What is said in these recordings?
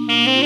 Mm-hmm.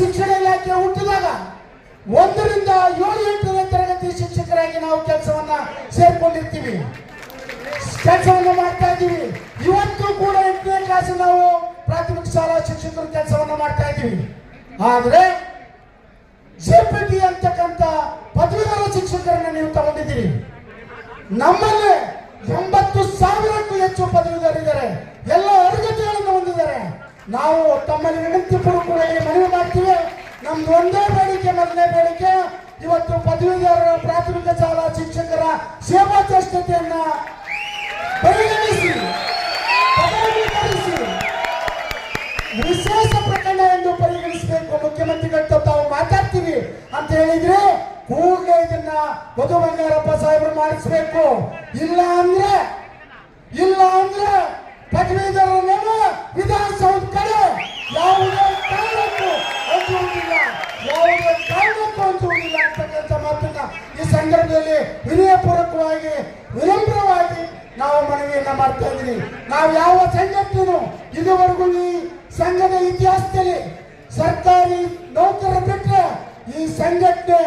ಶಿಕ್ಷಣ ಇಲಾಖೆ ಹುಟ್ಟಿದಾಗ ಒಂದರಿಂದ ಏಳು, ಎಂಟನೇ ತರಗತಿ ಶಿಕ್ಷಕರಾಗಿ ನಾವು ಕೆಲಸವನ್ನ ಸೇರ್ಕೊಂಡಿರ್ತೀವಿ. ಕೆಲಸವನ್ನು ಮಾಡ್ತಾ ಇದ್ದೀವಿ. ಇವತ್ತು ಕೂಡ ಎಂಟನೇ ಕ್ಲಾಸ್ ನಾವು ಪ್ರಾಥಮಿಕ ಶಾಲಾ ಶಿಕ್ಷಕರು ಕೆಲಸವನ್ನ ಮಾಡ್ತಾ ಇದೀವಿ ಆದ್ರೆ ಜೆಪಿಟಿ ಅಂತಕ್ಕಂಥ ಪದವೀಧರ ಶಿಕ್ಷಕರನ್ನ ನೀವು ತಗೊಂಡಿದ್ದೀರಿ. ನಮ್ಮಲ್ಲಿ ಎಂಬತ್ತು ಸಾವಿರಕ್ಕೂ ಹೆಚ್ಚು ಪದವೀಧರಿದ್ದಾರೆ. ಎಲ್ಲ ಅರ್ಹತೆಗಳನ್ನು ಹೊಂದಿದ್ದಾರೆ. ನಾವು ತಮ್ಮಲ್ಲಿ ವಿನಂತಿ ಪೂರ್ವಕವಾಗಿ ಮನವಿ ಮಾಡ್ತೀವಿ. ನಮ್ದು ಒಂದೇ ಬೇಡಿಕೆ, ಮೊದಲನೇ ಬೇಡಿಕೆ. ಇವತ್ತು ಪದವೀಧರ ಪ್ರಾಥಮಿಕ ಶಾಲಾ ಶಿಕ್ಷಕರ ಸೇವಾ ಚೇಷ್ಟತೆಯನ್ನ ಪರಿಗಣಿಸಿ ವಿಶೇಷ ಪ್ರಕರಣ ಎಂದು ಪರಿಗಣಿಸಬೇಕು. ಮುಖ್ಯಮಂತ್ರಿಗಳ ತಾವು ಮಾತಾಡ್ತೀವಿ. ಅಂತ ಹೇಳಿದ್ರೆ ಕೂಡಲೇ ಇದನ್ನ ಮಧು ಬಂಗಾರಪ್ಪ ಸಾಹೇಬರು ಮಾಡಿಸ್ಬೇಕು. ಇಲ್ಲ ಅಂದ್ರೆ ಇಲ್ಲ ಅಂದ್ರೆ ಪದವೀಧರರನ್ನು ವಿಧಾನಸೌಧ ಕಡೆ ಯಾವುದೇ ಕಾರಣಕ್ಕೂ ಹಂಚುವುದಿಲ್ಲ ಯಾವುದೇ ಕಾರಣಕ್ಕೂ ಹಂಚುವುದಿಲ್ಲ ಅಂತಕ್ಕಂಥ ಮಾತನ್ನ ಈ ಸಂದರ್ಭದಲ್ಲಿ ವಿನಯಪೂರ್ವಕವಾಗಿ ವಿನಮ್ರವಾಗಿ ನಾವು ಮನವಿಯನ್ನ ಮಾಡ್ತಾ ಇದ್ದೀವಿ. ನಾವು ಯಾವ ಸಂಘಟನೆ ಇದುವರೆಗೂ ಈ ಸಂಘದ ಇತಿಹಾಸದಲ್ಲಿ ಸರ್ಕಾರಿ ನೌಕರ ಬಿಟ್ಟರೆ ಈ ಸಂಘಟನೆ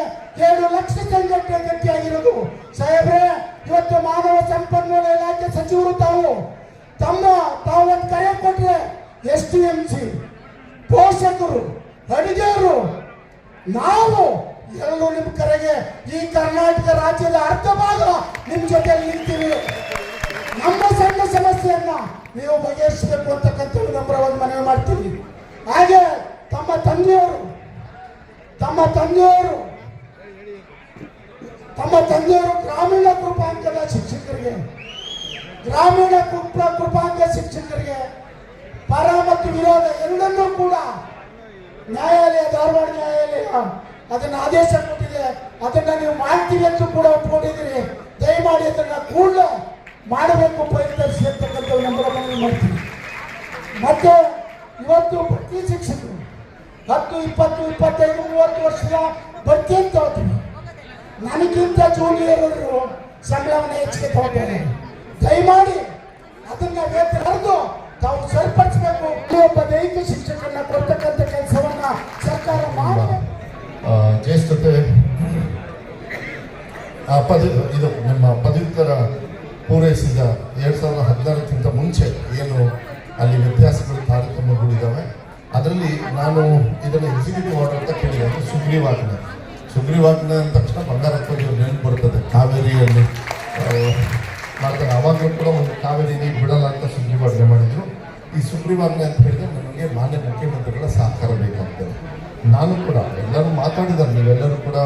ಏಳು ಲಕ್ಷ ಸಂಘಟನೆ ಗಟ್ಟಿಯಾಗಿರೋದು. ಸಾಹೇಬ್ರೆ, ಇವತ್ತು ಮಾನವ ಸಂಪನ್ಮೂಲ ಇಲಾಖೆ ಸಚಿವರು ತಾವು ತಮ್ಮ ತಾವು ಒಂದು ಕರೆ ಕೊಟ್ಟರೆ ಎಸ್ ಟಿ ಎಂ ಸಿ ಪೋಷಕರು ಅಡಿಗೆಯರು ನಾವು ಎಲ್ಲರೂ ನಿಮ್ಮ ಕರೆಗೆ ಈ ಕರ್ನಾಟಕ ರಾಜ್ಯದ ಅರ್ಧ ಭಾಗ ನಿಮ್ಮ ಜೊತೆಯಲ್ಲಿ ನಿಂತೀವಿ. ನಮ್ಮ ಸಣ್ಣ ಸಮಸ್ಯೆಯನ್ನ ನೀವು ಬಗೆಹರಿಸಬೇಕು ಅಂತಕ್ಕಂಥ ಒಂದು ಮನವಿ ಮಾಡ್ತೀವಿ ಹಾಗೆ ತಮ್ಮ ತಂದೆಯವರು ತಮ್ಮ ತಂದೆಯವರು ತಮ್ಮ ತಂದೆಯವರು ಗ್ರಾಮೀಣ ಕೃಪಾಂಕದ ಶಿಕ್ಷಕರಿಗೆ ಗ್ರಾಮೀಣ ಕುಪ್ಪ ಕೃಪಾಂಕ ಶಿಕ್ಷಕರಿಗೆ ಪರ ಮತ್ತು ವಿರೋಧ ಎರಡನ್ನೂ ಕೂಡ ನ್ಯಾಯಾಲಯ, ಧಾರವಾಡ ನ್ಯಾಯಾಲಯ ಅದನ್ನ ಆದೇಶ ಕೊಟ್ಟಿದೆ. ಅದನ್ನ ನೀವು ಮಾಡ್ತೀವಿ ಅಂತ ಕೂಡ ಒಪ್ಕೊಂಡಿದ್ದೀರಿ. ದಯಮಾಡಿ ಅದನ್ನ ಕೂಡಲೇ ಮಾಡಬೇಕು ಪರಿಹರಿಸಿ ಅಂತಕ್ಕಂಥ ಮನವಿ ಮಾಡ್ತೀವಿ. ಮತ್ತೆ ಇವತ್ತು ಪ್ರತಿ ಶಿಕ್ಷಕರು ಹತ್ತು, ಇಪ್ಪತ್ತು, ಇಪ್ಪತ್ತೈದು, ಮೂವತ್ತು ವರ್ಷದ ಬಡ್ತಿ ಅಂತ ಹೋಗ್ತೀವಿ ನನಗಿಂತ ಜೂನಿಯರ್ ಸಂಬಳವನ್ನು ಹೆಚ್ಚಿಗೆ ತಗೋತಾರೆ ದಯಮಾಡಿ ಅದನ್ನ ವೇತನ ಹರಿದು ತಾವು ಸರಿಪಡಿಸಬೇಕು. ಒಬ್ಬ ದೈಹಿಕ ಶಿಕ್ಷಕರನ್ನ ಕೊಡ್ತಕ್ಕಂಥ ಕೆಲಸವನ್ನ ಸರ್ಕಾರ ಮಾಡಬೇಕು. ಜ್ಯೇಷ್ಠತೆ ಪದ, ಇದು ನಿಮ್ಮ ಪದವಿತರ ಪೂರೈಸಿದ ಎರಡು ಸಾವಿರದ ಹದಿನಾರಕ್ಕಿಂತ ಮುಂಚೆ ಏನು ಅಲ್ಲಿ ವ್ಯತ್ಯಾಸಗಳು ಕಾರ್ಯಕ್ರಮಗಳಿದ್ದಾವೆ ಅದರಲ್ಲಿ ನಾನು ಇದನ್ನು ಎಕ್ಸಿಕ್ಯೂಟಿವ್ ಆರ್ಡರ್ ಅಂತ ಕೇಳಿದೆ. ಅಂದರೆ ಸುಗ್ರೀವಾಜ್ಞೆ. ಸುಗ್ರೀವಾಜ್ಞೆ ಅಂದ ತಕ್ಷಣ ಬಂಗಾರಪ್ಪ ನೆನಪು ಬರ್ತದೆ. ಕಾವೇರಿಯಲ್ಲಿ. ಮಾಡ್ತಾರೆ ಆವಾಗಲೂ ಕೂಡ ಒಂದು ಕಾವೇರಿ ನೀರು ಬಿಡಲ್ಲ ಅಂತ ಸುಗ್ರೀವಾಜ್ಞೆ ಮಾಡಿದ್ರು. ಈ ಸುಗ್ರೀವಾಜ್ಞೆ ಅಂತ ಹೇಳಿದ್ರೆ ನಮಗೆ ಮಾನ್ಯ ಮುಖ್ಯಮಂತ್ರಿಗಳ ಸಹಕಾರ ಬೇಕಾಗ್ತದೆ. ನಾನು ಕೂಡ, ಎಲ್ಲರೂ ಮಾತಾಡಿದ್ದಾರೆ, ನೀವೆಲ್ಲರೂ ಕೂಡ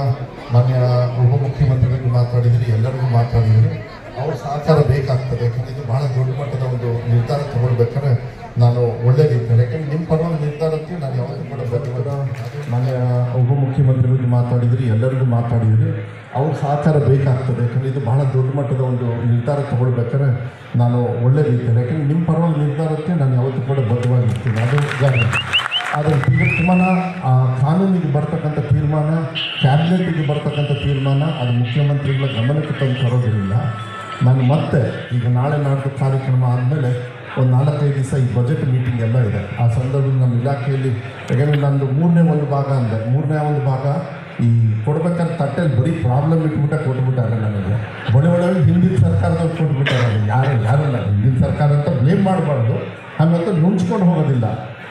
ಮಾನ್ಯ ಉಪಮುಖ್ಯಮಂತ್ರಿಗಳಿಗೂ ಮಾತಾಡಿದಿರಿ ಎಲ್ಲರಿಗೂ ಮಾತಾಡಿದಿರಿ ಅವ್ರ ಸಹಕಾರ ಬೇಕಾಗ್ತದೆ, ಯಾಕಂದ್ರೆ ಇದು ಬಹಳ ದೊಡ್ಡ ಮಟ್ಟದ ಒಂದು ನಿರ್ಧಾರ ತಗೊಳ್ಬೇಕಾದ್ರೆ ನಾನು ಒಳ್ಳೆ ರೀತಿಯಲ್ಲಿ ಯಾಕಂದ್ರೆ ನಿಮ್ಮ ಪರವಾಗಿ ನಿರ್ಧಾರಕ್ಕೆ ನಾನು ಯಾವತ್ತೂ ಕೂಡ ಬದ್ಧವಾದ ಮಾನ್ಯ ಉಪಮುಖ್ಯಮಂತ್ರಿಗಳಿಗೂ ಮಾತಾಡಿದಿರಿ ಎಲ್ಲರಿಗೂ ಮಾತಾಡಿದಿರಿ ಅವ್ರ ಸಹಕಾರ ಬೇಕಾಗ್ತದೆ. ಯಾಕಂದರೆ ಇದು ಬಹಳ ದೊಡ್ಡ ಮಟ್ಟದ ಒಂದು ನಿರ್ಧಾರ ತೊಗೊಳ್ಬೇಕಾದ್ರೆ ನಾನು ಒಳ್ಳೆ ರೀತಿಯಲ್ಲಿ ಯಾಕಂದ್ರೆ ನಿಮ್ಮ ಪರವಾಗಿ ನಿರ್ಧಾರಕ್ಕೆ ನಾನು ಯಾವತ್ತೂ ಕೂಡ ಬದ್ಧವಾಗಿರ್ತೀನಿ. ಅದು ಜಾಗ. ಆದರೆ ತೀರ್ಮಾನ, ಆ ಕಾನೂನಿಗೆ ಬರ್ತಕ್ಕಂಥ ತೀರ್ಮಾನ, ಕ್ಯಾಬಿನೆಟ್ಗೆ ಬರ್ತಕ್ಕಂಥ ತೀರ್ಮಾನ, ಅದು ಮುಖ್ಯಮಂತ್ರಿಗಳ ಗಮನಕ್ಕೆ ತಂದು ತರೋದಿಲ್ಲ ನಾನು ಮತ್ತೆ ಈಗ ನಾಳೆ ನಾಡ್ದು ಕಾರ್ಯಕ್ರಮ ಆದಮೇಲೆ ಒಂದು ನಾಲ್ಕೈದು ದಿವಸ ಈ ಬಜೆಟ್ ಮೀಟಿಂಗ್ ಎಲ್ಲ ಇದೆ. ಆ ಸಂದರ್ಭದಲ್ಲಿ ನಮ್ಮ ಇಲಾಖೆಯಲ್ಲಿ, ಯಾಕಂದರೆ ನಂದು ಮೂರನೇ ಒಂದು ಭಾಗ ಅಂದೆ. ಮೂರನೇ ಒಂದು ಭಾಗ ಈ ಕೊಡ್ಬೇಕಂತ ತಟ್ಟೆಲಿ ಬರೀ ಪ್ರಾಬ್ಲಮ್ ಇಟ್ಬಿಟ್ಟೆ ಕೊಟ್ಬಿಟ್ಟಾರೆ ನನಗೆ ಬಡ ಬಡ ಹಿಂದಿನ ಸರ್ಕಾರದವ್ರು ಕೊಟ್ಬಿಟ್ಟಾರೆ ಯಾರು ಯಾರಲ್ಲ ಹಿಂದಿನ ಸರ್ಕಾರ ಅಂತ ಬ್ಲೇಮ್ ಮಾಡಬಾರ್ದು. ಹಂಗಂತ ನುಂಚ್ಕೊಂಡು ಹೋಗೋದಿಲ್ಲ.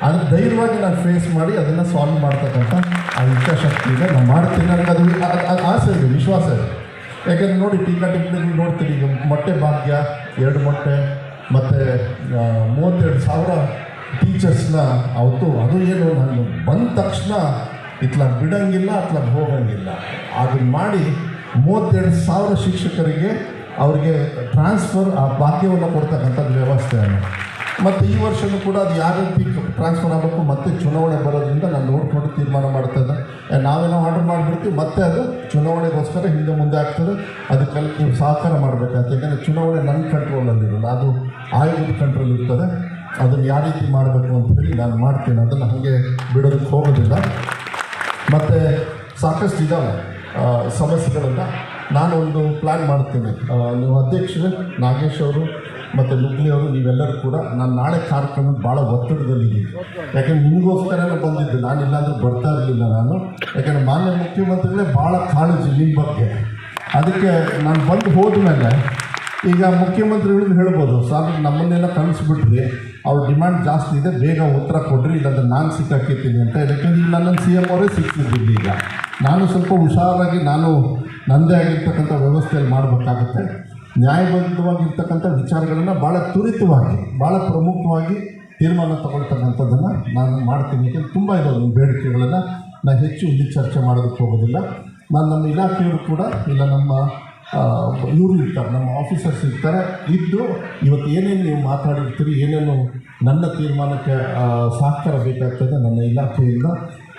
ಅದು ಧೈರ್ಯವಾಗಿ ನಾನು ಫೇಸ್ ಮಾಡಿ ಅದನ್ನು ಸಾಲ್ವ್ ಮಾಡ್ತಕ್ಕಂಥ ಆ ಇಚ್ಛಾಶಕ್ತಿ ಇದೆ ನಾನು ಮಾಡ್ತೀನಿ ನನಗೆ ಅದು ಆಸೆ ಇದೆ, ವಿಶ್ವಾಸ ಇದೆ. ಯಾಕಂದ್ರೆ ನೋಡಿ, ಟೀಕಾ ಟಿಪ್ಪಣಿಗಳು ನೋಡ್ತೀನಿ ಈಗ ಮೊಟ್ಟೆ ಭಾಗ್ಯ, ಎರಡು ಮೊಟ್ಟೆ, ಮತ್ತು ಮೂವತ್ತೆರಡು ಸಾವಿರ ಟೀಚರ್ಸ್ನ ಅವತ್ತು ಅದು ಏನು ನಾನು ಬಂದ ತಕ್ಷಣ ಇತ್ಲಾಗ ಬಿಡಂಗಿಲ್ಲ ಅತ್ಲಾಗ ಹೋಗಂಗಿಲ್ಲ. ಅದನ್ನ ಮಾಡಿ ಮೂವತ್ತೆರಡು ಸಾವಿರ ಶಿಕ್ಷಕರಿಗೆ ಅವರಿಗೆ ಟ್ರಾನ್ಸ್ಫರ್ ಆ ಭಾಗ್ಯವನ್ನು ಕೊಡ್ತಕ್ಕಂಥದ್ದು ವ್ಯವಸ್ಥೆ ಮತ್ತು ಈ ವರ್ಷವೂ ಕೂಡ ಅದು ಯಾವ ರೀತಿ ಟ್ರಾನ್ಸ್ಫರ್ ಆಗಬೇಕು, ಮತ್ತೆ ಚುನಾವಣೆ ಬರೋದ್ರಿಂದ ನಾನು ನೋಡ್ಕೊಂಡು ತೀರ್ಮಾನ ಮಾಡ್ತಾ ಇದ್ದೆ. ನಾವೇನೋ ಆರ್ಡರ್ ಮಾಡಿಬಿಡ್ತೀವಿ, ಮತ್ತೆ ಅದು ಚುನಾವಣೆಗೋಸ್ಕರ ಹಿಂದೆ ಮುಂದೆ ಆಗ್ತದೆ. ಅದಕ್ಕೆಲ್ಲ ನೀವು ಸಹಕಾರ ಮಾಡಬೇಕಾಗ್ತದೆ ಯಾಕಂದರೆ ಚುನಾವಣೆ ನನ್ನ ಕಂಟ್ರೋಲಲ್ಲಿರಲ್ಲ ಅದು ಆಯೋಗದ ಕಂಟ್ರೋಲ್ ಇರ್ತದೆ. ಅದನ್ನು ಯಾವ ರೀತಿ ಮಾಡಬೇಕು ಅಂತ ಹೇಳಿ ನಾನು ಮಾಡ್ತೀನಿ. ಅದನ್ನು ಹಾಗೆ ಬಿಡೋದಕ್ಕೆ ಹೋಗೋದಿಲ್ಲ. ಮತ್ತು ಸಾಕಷ್ಟು ಇದ್ದಾವೆ ಸಮಸ್ಯೆಗಳನ್ನು ನಾನು ಒಂದು ಪ್ಲ್ಯಾನ್ ಮಾಡ್ತೀನಿ. ನೀವು ಅಧ್ಯಕ್ಷರು, ನಾಗೇಶ್ ಅವರು ಮತ್ತು ನುಗ್ಲಿ ಅವರು, ನೀವೆಲ್ಲರೂ ಕೂಡ ನಾನು ನಾಳೆ ಕಾರ್ಯಕ್ರಮ ಭಾಳ ಒತ್ತಡದಲ್ಲಿದ್ದೀನಿ ಯಾಕೆಂದ್ರೆ ನಿಮಗೋಸ್ಕರನೇ ಬಂದಿದ್ದು, ನಾನು ಇಲ್ಲಾಂದ್ರೆ ಬರ್ತಾ ಇರಲಿಲ್ಲ ನಾನು. ಯಾಕೆಂದರೆ ಮಾನ್ಯ ಮುಖ್ಯಮಂತ್ರಿಗಳೇ ಭಾಳ ಕಾಳಜಿ ನಿಮ್ಮ ಬಗ್ಗೆ. ಅದಕ್ಕೆ ನಾನು ಬಂದು ಹೋದ ಮೇಲೆ ಈಗ ಮುಖ್ಯಮಂತ್ರಿಗಳಿಗೆ ಹೇಳ್ಬೋದು ಸರ್ ನಮ್ಮನ್ನೆಲ್ಲ ಕಳಿಸ್ಬಿಟ್ರಿ. ಅವ್ರ ಡಿಮ್ಯಾಂಡ್ ಜಾಸ್ತಿ ಇದೆ, ಬೇಗ ಉತ್ತರ ಕೊಡ್ರಿ, ಇಲ್ಲಾಂದ್ರೆ ನಾನು ಸಿಕ್ಕಾಕಿರ್ತೀನಿ ಅಂತ ಯಾಕಂದ್ರೆ ಇಲ್ಲಿ ನನ್ನನ್ನು ಸಿ ಎಂ ಅವರೇ ಸಿಕ್ಕಿದ್ದೀನಿ ಈಗ. ನಾನು ಸ್ವಲ್ಪ ಹುಷಾರಾಗಿ, ನಾನು ನನ್ನದೇ ಆಗಿರ್ತಕ್ಕಂಥ ವ್ಯವಸ್ಥೆಯಲ್ಲಿ ಮಾಡಬೇಕಾಗುತ್ತೆ. ನ್ಯಾಯಬದ್ಧವಾಗಿರ್ತಕ್ಕಂಥ ವಿಚಾರಗಳನ್ನು ಭಾಳ ತ್ವರಿತವಾಗಿ ಭಾಳ ಪ್ರಮುಖವಾಗಿ ತೀರ್ಮಾನ ತಗೊಳ್ತಕ್ಕಂಥದ್ದನ್ನು ನಾನು ಮಾಡ್ತೀನಿ ಯಾಕೆಂದ್ರೆ ತುಂಬ ನಿಮ್ಮ ಬೇಡಿಕೆಗಳನ್ನು. ನಾನು ಹೆಚ್ಚು ಇಲ್ಲಿ ಚರ್ಚೆ ಮಾಡೋದಕ್ಕೆ ಹೋಗೋದಿಲ್ಲ. ನಾನು ನಮ್ಮ ಇಲಾಖೆಯವರು ಕೂಡ, ಇಲ್ಲ ನಮ್ಮ ಇವರು ಇರ್ತಾರೆ, ನಮ್ಮ ಆಫೀಸರ್ಸ್ ಇರ್ತಾರೆ. ಇದ್ದು ಇವತ್ತು ಏನೇನು ನೀವು ಮಾತಾಡಿರ್ತೀರಿ, ಏನೇನು ನನ್ನ ತೀರ್ಮಾನಕ್ಕೆ ಸಹಕಾರ ಬೇಕಾಗ್ತದೆ ನನ್ನ ಇಲಾಖೆಯಿಂದ,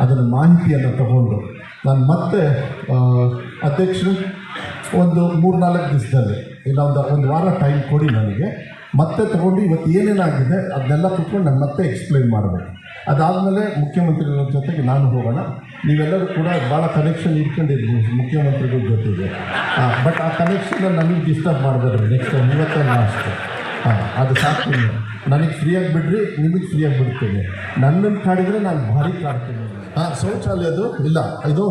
ಅದನ್ನು ಮಾಹಿತಿಯನ್ನು ತಗೊಂಡು ನಾನು ಮತ್ತೆ ಅಧ್ಯಕ್ಷರು, ಒಂದು ಮೂರು ನಾಲ್ಕು ದಿವಸದಲ್ಲಿ ಇಲ್ಲ ಒಂದು ಒಂದು ವಾರ ಟೈಮ್ ಕೊಡಿ ನನಗೆ. ಮತ್ತೆ ತಗೊಂಡು ಇವತ್ತು ಏನೇನಾಗಿದೆ, ಅದನ್ನೆಲ್ಲ ಕುತ್ಕೊಂಡು ನಾನು ಮತ್ತೆ ಎಕ್ಸ್ಪ್ಲೈನ್ ಮಾಡಬೇಕು. ಅದಾದಮೇಲೆ ಮುಖ್ಯಮಂತ್ರಿಗಳ ಜೊತೆಗೆ ನಾನು ಹೋಗೋಣ. ನೀವೆಲ್ಲರೂ ಕೂಡ ಭಾಳ ಕನೆಕ್ಷನ್ ಇಟ್ಕೊಂಡಿದ್ರಿ ಮುಖ್ಯಮಂತ್ರಿಗಳ ಜೊತೆಗೆ. ಬಟ್ ಆ ಕನೆಕ್ಷನ್ ನನಗೆ ಡಿಸ್ಟರ್ಬ್ ಮಾಡಬೇಡ್ರಿ ನೆಕ್ಸ್ಟ್ ಟೈಮ್ ಇವತ್ತೇ ಹಾಂ, ಅದು ಸಾಕು. ನನಗೆ ಫ್ರೀಯಾಗಿ ಬಿಡ್ರಿ, ನಿಮಗೆ ಫ್ರೀಯಾಗಿ ಬಿಡ್ತೀನಿ. ನನ್ನನ್ನು ಕಾಡಿದರೆ ನಾನು ಭಾರಿ ಕಾಡ್ತೀನಿ ಹಾಂ ಶೌಚಾಲಯದು ಇಲ್ಲ, ಇದು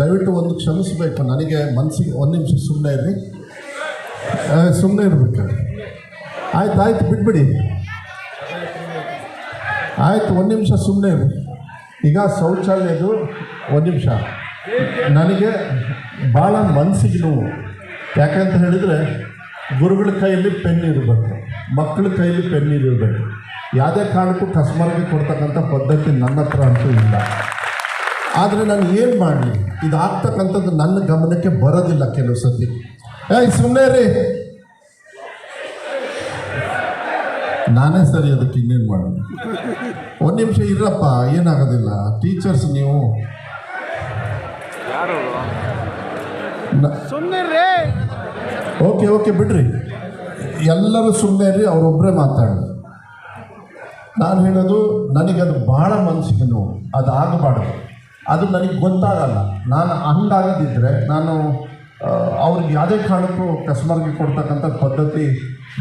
ದಯವಿಟ್ಟು ಒಂದು ಕ್ಷಮಿಸಬೇಕು. ನನಗೆ ಮನಸ್ಸಿಗೆ ಒಂದು ನಿಮಿಷ ಸುಮ್ಮನೆ ಇರ್ರಿ. ಸುಮ್ಮನೆ ಇರಬೇಕು ಆಯ್ತು ಆಯ್ತು, ಬಿಟ್ಬಿಡಿ. ಆಯ್ತು, ಒಂದು ನಿಮಿಷ ಸುಮ್ಮನೆ ಈಗ ಶೌಚಾಲಯದು ಒಂದು ನಿಮಿಷ. ನನಗೆ ಭಾಳ ಮನಸ್ಸಿಗೆ ನೋವು. ಯಾಕಂತ ಹೇಳಿದರೆ, ಗುರುಗಳ ಕೈಯಲ್ಲಿ ಪೆನ್ ಇರಬೇಕು, ಮಕ್ಕಳ ಕೈಯಲ್ಲಿ ಪೆನ್ ಇರಬೇಕು. ಯಾವುದೇ ಕಾರಣಕ್ಕೂ ಕಸ್ಟಮರ್ಗೆ ಕೊಡ್ತಕ್ಕಂಥ ಪದ್ಧತಿ ನನ್ನ ಹತ್ರ ಅಂತೂ ಇಲ್ಲ. ಆದರೆ ನಾನು ಏನು ಮಾಡಲಿ? ಇದು ಆಗ್ತಕ್ಕಂಥದ್ದು ನನ್ನ ಗಮನಕ್ಕೆ ಬರೋದಿಲ್ಲ ಕೆಲವು ಸತಿ. ಏಯ್ ಸುಮ್ಮನೆ ರೀ ನಾನೇ ಸರಿ ಅದಕ್ಕೆ ಇನ್ನೇನು ಮಾಡೋದು? ಒಂದು ನಿಮಿಷ ಇರಪ್ಪ ಏನಾಗೋದಿಲ್ಲ. ಟೀಚರ್ಸ್ ನೀವು. ಸುಮ್ಮನೆ ಓಕೆ ಓಕೆ ಬಿಡ್ರಿ. ಎಲ್ಲರೂ ಸುಮ್ಮನೆ ರೀ ಅವರೊಬ್ಬರೇ ಮಾತಾಡಿ ನಾನು ಹೇಳೋದು ನನಗೆ ಅದು ಭಾಳ ಮನಸ್ಸಿಗೆ ನೋವು. ಅದು ಆಗಬಾರ್ದು ಅದು ನನಗೆ ಗೊತ್ತಾಗಲ್ಲ. ನಾನು ಹಂಗಾಗದಿದ್ದರೆ ನಾನು ಅವ್ರಿಗೆ ಯಾವುದೇ ಕಾರಣಕ್ಕೂ ಕಸ್ಟಮರ್ಗೆ ಕೊಡ್ತಕ್ಕಂಥ ಪದ್ಧತಿ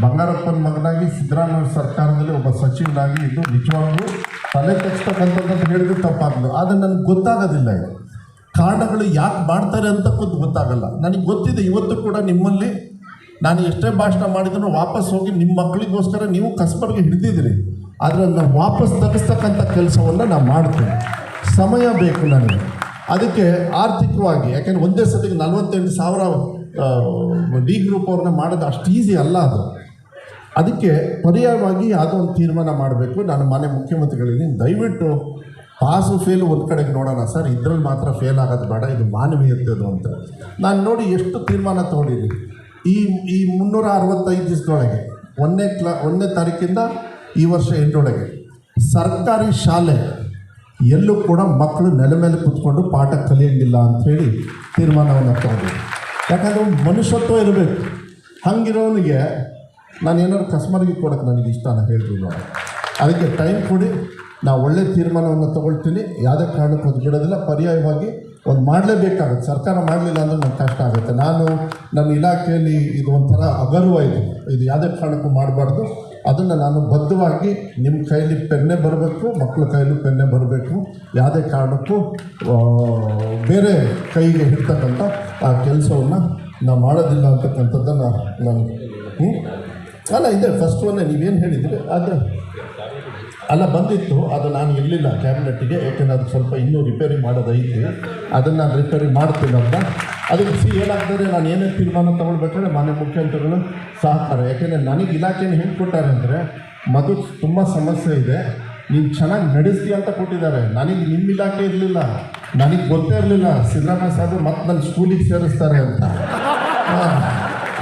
ಬಂಗಾರಪ್ಪನ ಮಗನಾಗಿ ಸಿದ್ದರಾಮಯ್ಯ ಸರ್ಕಾರದಲ್ಲಿ ಒಬ್ಬ ಸಚಿವನಾಗಿ ಇದು ನಿಜವಾಗ್ಲೂ ತಲೆ ತೆಗಿಸ್ತಕ್ಕಂಥದ್ದು ಅಂತ ಹೇಳಿದ್ರೆ ತಪ್ಪಾಗಲು. ಆದರೆ ನನಗೆ ಗೊತ್ತಾಗೋದಿಲ್ಲ ಇದು. ಕಾರಣಗಳು ಯಾಕೆ ಮಾಡ್ತಾರೆ ಅಂತ ಗೊತ್ತು ಗೊತ್ತಾಗಲ್ಲ. ನನಗೆ ಗೊತ್ತಿದೆ, ಇವತ್ತು ಕೂಡ ನಿಮ್ಮಲ್ಲಿ ನಾನು ಎಷ್ಟೇ ಭಾಷಣ ಮಾಡಿದ್ರು ವಾಪಸ್ ಹೋಗಿ ನಿಮ್ಮ ಮಕ್ಕಳಿಗೋಸ್ಕರ ನೀವು ಕಸ್ಬರ್ಗೆ ಹಿಡಿದಿದ್ದೀರಿ. ಆದರೆ ಅದನ್ನ ವಾಪಸ್ ತೆಗೆಸ್ತಕ್ಕಂಥ ಕೆಲಸವನ್ನು ನಾನು ಮಾಡ್ತೀನಿ. ಸಮಯ ಬೇಕು ನನಗೆ. ಅದಕ್ಕೆ ಆರ್ಥಿಕವಾಗಿ, ಯಾಕೆಂದ್ರೆ ಒಂದೇ ಸತಿಗೆ ನಲವತ್ತೆಂಟು ಸಾವಿರ ಡಿ ಗ್ರೂಪ್ ಅವ್ರನ್ನ ಮಾಡೋದು ಅಷ್ಟು ಈಸಿ ಅಲ್ಲ ಅದು. ಅದಕ್ಕೆ ಪರ್ಯಾಯವಾಗಿ ಯಾವುದೋ ಒಂದು ತೀರ್ಮಾನ ಮಾಡಬೇಕು. ನಾನು ಮನೆ ಮುಖ್ಯಮಂತ್ರಿಗಳಿಗೆ ದಯವಿಟ್ಟು ಪಾಸು ಫೇಲು ಒಂದು ಕಡೆಗೆ ನೋಡೋಣ ಸರ್. ಇದ್ರಲ್ಲಿ ಮಾತ್ರ ಫೇಲ್ ಆಗೋದು ಬೇಡ, ಇದು ಮಾನವೀಯತೆದು ಅಂತ. ನಾನು ನೋಡಿ ಎಷ್ಟು ತೀರ್ಮಾನ ತೊಗೊಂಡಿದ್ದೀನಿ. ಈ ಈ ಮುನ್ನೂರ ಅರವತ್ತೈದು ದಿವಸದೊಳಗೆ, ಒಂದನೇ ಕ್ಲಾ, ಒಂದನೇ ತಾರೀಕಿಂದ ಈ ವರ್ಷ ಎಂಟೊಳಗೆ ಸರ್ಕಾರಿ ಶಾಲೆ ಎಲ್ಲೂ ಕೂಡ ಮಕ್ಕಳು ನೆಲ ಮೇಲೆ ಕೂತ್ಕೊಂಡು ಪಾಠ ಕಲಿಯಂಗಿಲ್ಲ ಅಂಥೇಳಿ ತೀರ್ಮಾನವನ್ನು ತಗೊಂಡಿದ್ದೀನಿ. ಯಾಕಂದರೆ ಮನುಷ್ಯತ್ವ ಇರಬೇಕು. ಹಂಗಿರೋನಿಗೆ ನಾನು ಏನಾದ್ರು ಕಸ್ಟಮರ್ಗೆ ಕೊಡೋಕ್ಕೆ ನನಗೆ ಇಷ್ಟ ನಾನು ಹೇಳ್ತೀನಿ ಅದಕ್ಕೆ ಟೈಮ್ ಕೊಡಿ. ನಾವು ಒಳ್ಳೆ ತೀರ್ಮಾನವನ್ನು ತಗೊಳ್ತೀನಿ. ಯಾವುದೇ ಕಾರಣಕ್ಕೂ ಅದು ಬಿಡೋದಿಲ್ಲ ಪರ್ಯಾಯವಾಗಿ ಒಂದು ಮಾಡಲೇಬೇಕಾಗುತ್ತೆ. ಸರ್ಕಾರ ಮಾಡಲಿಲ್ಲ ಅಂದರೆ ನನಗೆ ಕಷ್ಟ ಆಗುತ್ತೆ. ನಾನು ನನ್ನ ಇಲಾಖೆಯಲ್ಲಿ ಇದು ಒಂಥರ ಅಗರ್ವ ಇದೆ. ಇದು ಯಾವುದೇ ಕಾರಣಕ್ಕೂ ಮಾಡಬಾರ್ದು. ಅದನ್ನು ನಾನು ಬದ್ಧವಾಗಿ ನಿಮ್ಮ ಕೈಲಿ ಪೆನ್ನೆ ಬರಬೇಕು ಮಕ್ಕಳ ಕೈಲೂ ಪೆನ್ನೆ ಬರಬೇಕು. ಯಾವುದೇ ಕಾರಣಕ್ಕೂ ಬೇರೆ ಕೈಗೆ ಹಿಡ್ತಕ್ಕಂಥ ಆ ಕೆಲಸವನ್ನು ನಾವು ಮಾಡೋದಿಲ್ಲ ಅಂತಕ್ಕಂಥದ್ದನ್ನು ನಾನು ಅಲ್ಲ, ಇದೆ ಫಸ್ಟ್ ಒನ್ ನೀವೇನು ಹೇಳಿದ್ರಿ? ಅದು ಅಲ್ಲ, ಬಂದಿತ್ತು. ಅದು ನಾನು ಇರಲಿಲ್ಲ ಕ್ಯಾಬಿನೆಟ್ಗೆ ಯಾಕೆಂದ್ರೆ ಅದು ಸ್ವಲ್ಪ ಇನ್ನೂ ರಿಪೇರಿ ಮಾಡೋದೈತಿ ಅದನ್ನು ನಾನು ರಿಪೇರಿ ಮಾಡ್ತೀನಿ ಅಂತ. ಅದಕ್ಕೆ ಸಿ, ಏನಾಗ್ತದೆ, ನಾನು ಏನೇ ತೀರ್ಮಾನ ತೊಗೊಳ್ಬೇಕಾದ್ರೆ ಮಾನ್ಯ ಮುಖ್ಯಮಂತ್ರಿಗಳು ಸಹಕಾರ. ಯಾಕೆಂದರೆ ನನಗೆ ಇಲಾಖೆನ ಕೊಟ್ಟಾರೆ ಅಂದರೆ ಮಗು ತುಂಬ ಸಮಸ್ಯೆ ಇದೆ. ನೀನು ಚೆನ್ನಾಗಿ ನಡೆಸಿ ಅಂತ ಕೊಟ್ಟಿದ್ದಾರೆ. ನನಗೆ ನಿಮ್ಮ ಇಲಾಖೆ ಇರಲಿಲ್ಲ. ನನಗೆ ಗೊತ್ತೇ ಇರಲಿಲ್ಲ. ಸಿದ್ದರಾಮಯ್ಯ ಸಾಹೇಬ್ ಮತ್ತೆ ನನ್ನ ಸ್ಕೂಲಿಗೆ ಸೇರಿಸ್ತಾರೆ ಅಂತ.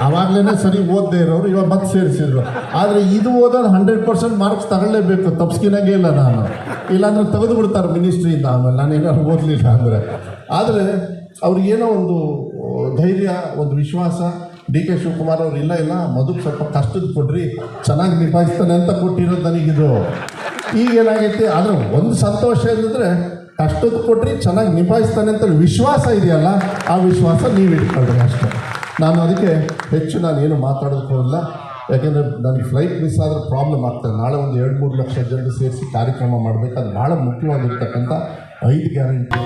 ಆವಾಗಲೇ ಸರಿ ಓದದೇ ಇರೋರು, ಇವಾಗ ಮತ್ತೆ ಸೇರಿಸಿದ್ರು. ಆದರೆ ಇದು ಓದೋದು ಹಂಡ್ರೆಡ್ ಪರ್ಸೆಂಟ್ ಮಾರ್ಕ್ಸ್ ತಗೊಳ್ಳೇಬೇಕು. ತಪ್ಸ್ಕಿನಾಗೆ ಇಲ್ಲ ನಾನು. ಇಲ್ಲಾಂದ್ರೆ ತೆಗೆದು ಬಿಡ್ತಾರೆ ಮಿನಿಸ್ಟ್ರಿಯಿಂದ ಆಮೇಲೆ ನಾನು ಏನಾದ್ರು ಓದಲಿಲ್ಲ ಅಂದರೆ. ಆದರೆ ಅವ್ರಿಗೇನೋ ಒಂದು ಧೈರ್ಯ, ಒಂದು ವಿಶ್ವಾಸ, ಡಿ ಕೆ ಶಿವಕುಮಾರ್ ಅವ್ರು ಇಲ್ಲ ಇಲ್ಲ ಮದುವೆ ಸ್ವಲ್ಪ ಕಷ್ಟದ ಕೊಡ್ರಿ, ಚೆನ್ನಾಗಿ ನಿಭಾಯಿಸ್ತಾನೆ ಅಂತ ಕೊಟ್ಟಿರೋದು ನನಗಿದು. ಈಗ ಏನಾಗೈತಿ, ಆದರೆ ಒಂದು ಸಂತೋಷ ಏನಂದರೆ ಕಷ್ಟದ ಕೊಟ್ರಿ ಚೆನ್ನಾಗಿ ನಿಭಾಯಿಸ್ತಾನೆ ಅಂತ ವಿಶ್ವಾಸ ಇದೆಯಲ್ಲ, ಆ ವಿಶ್ವಾಸ ನೀವು ಇಟ್ಕೊಳ್ರಿ ಅಷ್ಟೇ. ನಾನು ಅದಕ್ಕೆ ಹೆಚ್ಚು ನಾನು ಏನು ಮಾತಾಡೋದಕ್ಕೆ ಹೋಗಲ್ಲ ಯಾಕೆಂದರೆ ನನಗೆ ಫ್ಲೈಟ್ ಮಿಸ್ ಆದರೆ ಪ್ರಾಬ್ಲಮ್ ಆಗ್ತದೆ. ನಾಳೆ ಒಂದು ಎರಡು ಮೂರು ಲಕ್ಷ ಜನರು ಸೇರಿಸಿ ಕಾರ್ಯಕ್ರಮ ಮಾಡಬೇಕಾದ್ರೆ ಭಾಳ ಮುಖ್ಯವಾಗಿರ್ತಕ್ಕಂಥ ಐದು ಗ್ಯಾರಂಟಿ